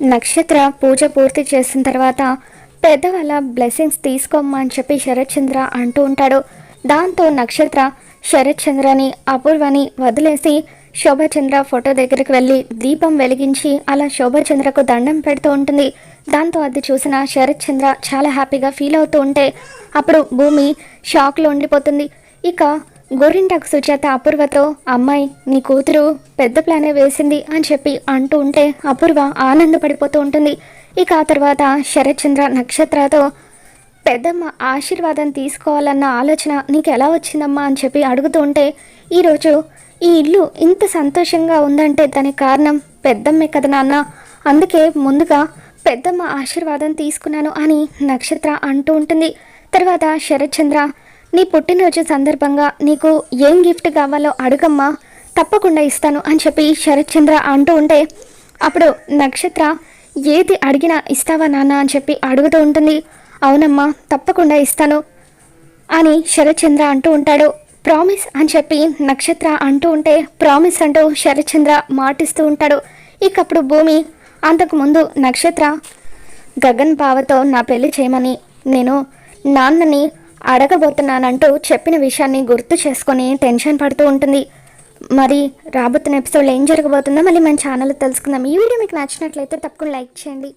నక్షత్ర పూజ పూర్తి చేసిన తర్వాత పెద్దవాళ్ళ బ్లెస్సింగ్స్ తీసుకోమని అని చెప్పి శరత్చంద్ర అంటూ ఉంటాడు. దాంతో నక్షత్ర శరత్చంద్రని అపూర్వని వదిలేసి శోభచంద్ర ఫోటో దగ్గరికి వెళ్ళి దీపం వెలిగించి అలా శోభచంద్రకు దండం పెడుతూ ఉంటుంది. దాంతో అది చూసిన శరత్ చంద్ర చాలా హ్యాపీగా ఫీల్ అవుతూ ఉంటే అప్పుడు భూమి షాక్లో ఉండిపోతుంది. ఇక గోరింటాకు సుజాత అపూర్వతో అమ్మాయి నీ కూతురు పెద్ద ప్లానే వేసింది అని చెప్పి అంటూ ఉంటే అపూర్వ ఆనందపడిపోతూ ఉంటుంది. ఇక ఆ తర్వాత శరత్చంద్ర నక్షత్రతో పెద్దమ్మ ఆశీర్వాదం తీసుకోవాలన్న ఆలోచన నీకు ఎలా వచ్చిందమ్మా అని చెప్పి అడుగుతూ ఉంటే ఈరోజు ఈ ఇల్లు ఇంత సంతోషంగా ఉందంటే దానికి కారణం పెద్దమ్మే కదా నాన్న. అందుకే ముందుగా పెద్దమ్మ ఆశీర్వాదం తీసుకున్నాను అని నక్షత్ర అంటూ ఉంటుంది. తర్వాత శరత్చంద్ర నీ పుట్టినరోజు సందర్భంగా నీకు ఏం గిఫ్ట్ కావాలో అడుగమ్మా తప్పకుండా ఇస్తాను అని చెప్పి శరత్చంద్ర అంటూ ఉంటే అప్పుడు నక్షత్ర ఏది అడిగినా ఇస్తావా నాన్న అని చెప్పి అడుగుతూ ఉంటుంది. అవునమ్మా తప్పకుండా ఇస్తాను అని శరత్చంద్ర అంటూ ఉంటాడు. ప్రామిస్ అని చెప్పి నక్షత్ర అంటూ ఉంటే ప్రామిస్ అంటూ శరత్చంద్ర మాటిస్తూ ఉంటాడు. ఇకప్పుడు భూమి అంతకుముందు నక్షత్ర గగన్ బావతో నా పెళ్ళి చేయమని నేను నాన్నని అడగబోతున్నానంటూ చెప్పిన విషయాన్ని గుర్తు చేసుకొని టెన్షన్ పడుతూ ఉంటుంది. మరి రాబోతున్న ఎపిసోడ్లో ఏం జరగబోతుందో మళ్ళీ మన ఛానల్ తెలుసుకుందాం. ఈ వీడియో మీకు నచ్చినట్లయితే తప్పకుండా లైక్ చేయండి.